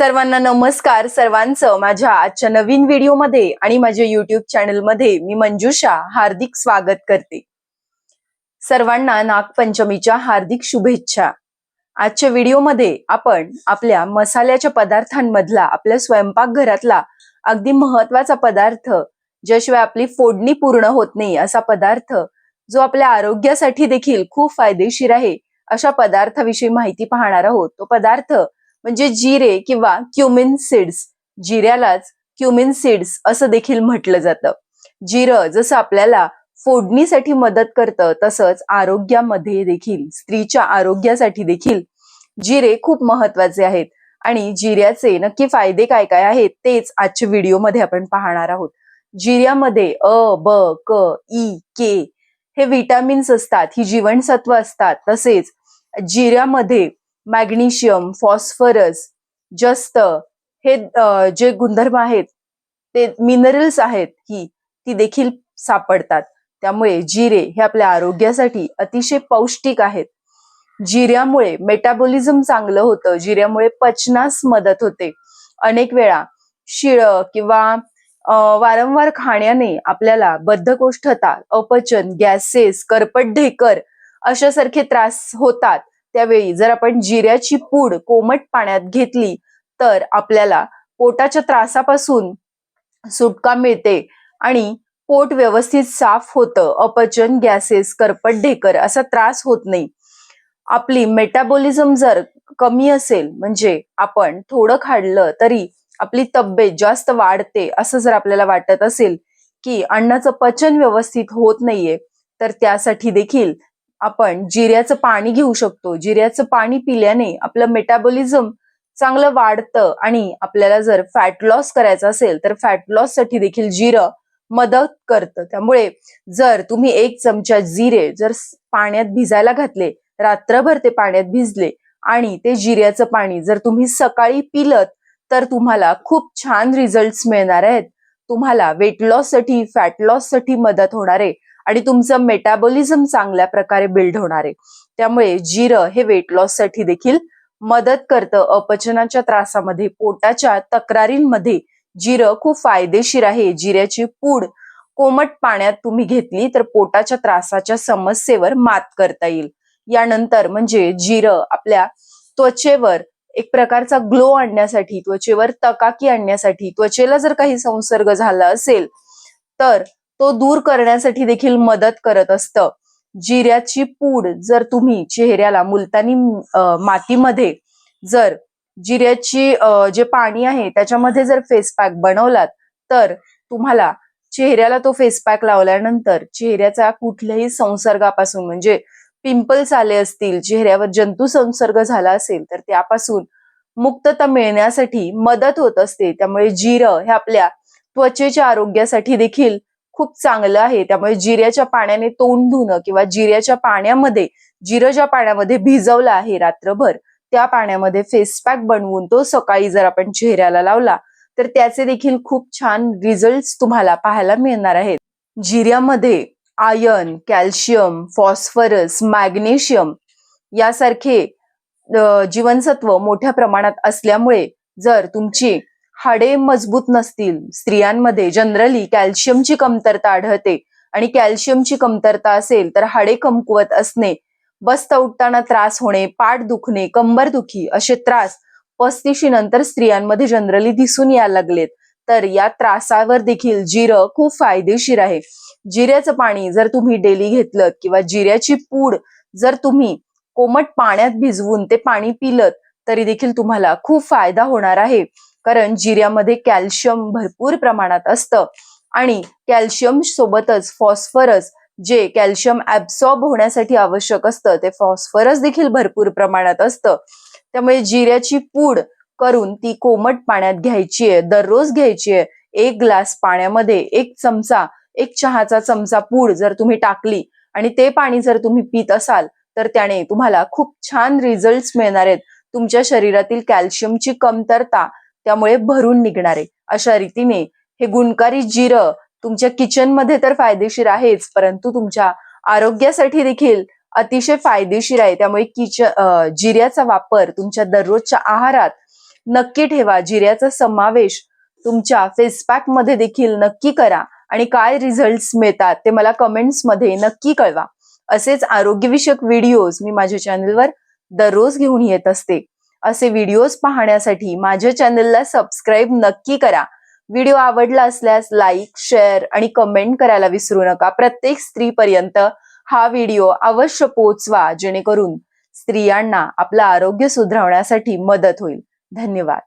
सर्वांना नमस्कार. सर्वांचं माझ्या आजच्या नवीन व्हिडिओमध्ये आणि माझ्या युट्यूब चॅनलमध्ये मी मंजुषा हार्दिक स्वागत करते. सर्वांना नागपंचमीच्या हार्दिक शुभेच्छा. आजच्या व्हिडिओमध्ये आपण आपल्या मसाल्याच्या पदार्थांमधला आपल्या स्वयंपाकघरातला अगदी महत्त्वाचा पदार्थ ज्याशिवाय आपली फोडणी पूर्ण होत नाही असा पदार्थ जो आपल्या आरोग्यासाठी देखील खूप फायदेशीर आहे अशा पदार्थाविषयी माहिती पाहणार आहोत. तो पदार्थ म्हणजे जिरे किंवा क्युमिन सीड्स जिऱ्यालाच क्युमिन सीड्स असं देखील म्हटलं जातं. जिरं जसं आपल्याला फोडणीसाठी मदत करतं तसंच आरोग्यामध्ये देखील स्त्रीच्या आरोग्यासाठी देखील जिरे खूप महत्त्वाचे आहेत. आणि जिऱ्याचे नक्की फायदे काय काय आहेत तेच आजच्या व्हिडिओमध्ये आपण पाहणार आहोत. जिऱ्यामध्ये अ ब क ई के हे विटामिन्स असतात ही जीवनसत्व असतात. तसेच जिऱ्यामध्ये मॅग्नेशियम फॉस्फरस जस्त हे जे गुणधर्म आहेत ते मिनरल्स आहेत ही ती देखील सापडतात. त्यामुळे जिरे हे आपल्या आरोग्यासाठी अतिशय पौष्टिक आहेत. जिऱ्यामुळे मेटाबॉलिझम चांगलं होतं जिऱ्यामुळे पचनास मदत होते. अनेक वेळा शिळ किंवा वारंवार खाण्याने आपल्याला बद्धकोष्ठता अपचन गॅसेस करपट ढेकर अशासारखे त्रास होतात. त्यावेळी जर आपण जिऱ्याची पूड कोमट पाण्यात घेतली तर आपल्याला पोटाच्या त्रासापासून सुटका मिळते आणि पोट व्यवस्थित साफ होतं. अपचन गॅसेस करपट ढेकर असा त्रास होत नाही. आपली मेटाबॉलिझम जर कमी असेल म्हणजे आपण थोडं खाल्लं तरी आपली तब्येत जास्त वाढते असं जर आपल्याला वाटत असेल की अन्नाचं पचन व्यवस्थित होत नाहीये तर त्यासाठी देखील आपण जिऱ्याचं पाणी घेऊ शकतो. जिऱ्याचं पाणी पिल्याने आपलं मेटाबॉलिझम चांगलं वाढतं आणि आपल्याला जर फॅट लॉस करायचा असेल तर फॅट लॉससाठी देखील जिरं मदत करतं. त्यामुळे जर तुम्ही एक चमचा जिरे जर पाण्यात भिजायला घातले रात्रभर ते पाण्यात भिजले आणि ते जिऱ्याचं पाणी जर तुम्ही सकाळी पिलत तर तुम्हाला खूप छान रिझल्ट मिळणार आहेत. तुम्हाला वेट लॉससाठी फॅट लॉससाठी मदत होणार आहे. आणि तुमचं मेटाबॉलिझम चांगल्या प्रकारे बिल्ड होणार आहे. त्यामुळे जिरं हे वेट लॉससाठी देखील मदत करतं. अपचनाच्या त्रासामध्ये पोटाच्या तक्रारींमध्ये जिरं खूप फायदेशीर आहे. जिऱ्याची पूड कोमट पाण्यात तुम्ही घेतली तर पोटाच्या त्रासाच्या समस्येवर मात करता येईल. यानंतर म्हणजे जिरं आपल्या त्वचेवर एक प्रकारचा ग्लो आणण्यासाठी त्वचेवर तकाकी आणण्यासाठी त्वचेला जर काही संसर्ग झाला असेल तर तो दूर करण्यासाठी देखील मदत करत असतं. जिऱ्याची पूड जर तुम्ही चेहऱ्याला मुलतानी मातीमध्ये जर जिऱ्याची जे पाणी आहे त्याच्यामध्ये जर फेस पॅक बनवलात तर तुम्हाला चेहऱ्याला तो फेस पॅक लावल्यानंतर चेहऱ्याचा कुठल्याही संसर्गापासून म्हणजे पिंपल्स आले असतील चेहऱ्यावर जंतू संसर्ग झाला असेल तर त्यापासून मुक्तता मिळण्यासाठी मदत होत असते. त्यामुळे जिरं हे आपल्या त्वचेच्या आरोग्यासाठी देखील खूप चांगलं आहे. त्यामुळे जिऱ्याच्या पाण्याने तोंड धुणं किंवा जिऱ्याच्या पाण्यामध्ये जिरं ज्या पाण्यामध्ये भिजवलं आहे रात्रभर त्या पाण्यामध्ये फेस पॅक बनवून तो सकाळी जर आपण चेहऱ्याला लावला तर त्याचे देखील खूप छान रिझल्ट तुम्हाला पाहायला मिळणार आहेत. जिऱ्यामध्ये आयर्न कॅल्शियम फॉस्फरस मॅग्नेशियम यासारखे जीवनसत्व मोठ्या प्रमाणात असल्यामुळे जर तुमची हाडे मजबूत नसतील. स्त्रियांमध्ये जनरली कॅल्शियमची कमतरता आढळते. आणि कॅल्शियमची कमतरता असेल तर हाडे कमकुवत असणे बसता उठताना त्रास होणे पाठ दुखणे कंबर दुखी असे त्रास पस्तीशी नंतर स्त्रियांमध्ये जनरली दिसून यायला लागलेत. तर या त्रासावर देखील जिरं खूप फायदेशीर आहे. जिऱ्याचं पाणी जर तुम्ही डेली घेतलं किंवा जिऱ्याची पूड जर तुम्ही कोमट पाण्यात भिजवून ते पाणी पिलत तरी देखील तुम्हाला खूप फायदा होणार आहे. कारण जिऱ्यामध्ये कॅल्शियम भरपूर प्रमाणात असतं. आणि कॅल्शियम सोबतच फॉस्फरस जे कॅल्शियम ऍब्सॉर्ब होण्यासाठी आवश्यक असतं ते फॉस्फरस देखील भरपूर प्रमाणात असतं. त्यामुळे जिऱ्याची पूड करून ती कोमट पाण्यात घ्यायची आहे दररोज घ्यायची आहे. एक ग्लास पाण्यामध्ये एक चमचा एक चहाचा चमचा पूड जर तुम्ही टाकली आणि ते पाणी जर तुम्ही पित असाल तर त्याने तुम्हाला खूप छान रिझल्ट मिळणार आहेत. तुमच्या शरीरातील कॅल्शियमची कमतरता त्यामुळे भरून निघणार. आहे अशा रीतीने हे गुणकारी जिरं तुमच्या किचनमध्ये तर फायदेशीर आहेच परंतु तुमच्या आरोग्यासाठी देखील अतिशय फायदेशीर आहे. त्यामुळे किच जिऱ्याचा वापर तुमच्या दररोजच्या आहारात नक्की ठेवा. जिऱ्याचा समावेश तुमच्या फेसपॅकमध्ये देखील नक्की करा आणि काय रिझल्ट मिळतात ते मला कमेंट्समध्ये नक्की कळवा. असेच आरोग्यविषयक व्हिडिओज मी माझ्या चॅनलवर दररोज घेऊन येत असते. असे व्हिडिओज पाहण्यासाठी माझ्या चॅनलला सबस्क्राईब नक्की करा. व्हिडिओ आवडला असल्यास लाईक शेअर आणि कमेंट करायला विसरू नका. प्रत्येक स्त्रीपर्यंत हा व्हिडिओ अवश्य पोहोचवा जेणेकरून स्त्रियांना आपलं आरोग्य सुधारवण्यासाठी मदत होईल. धन्यवाद.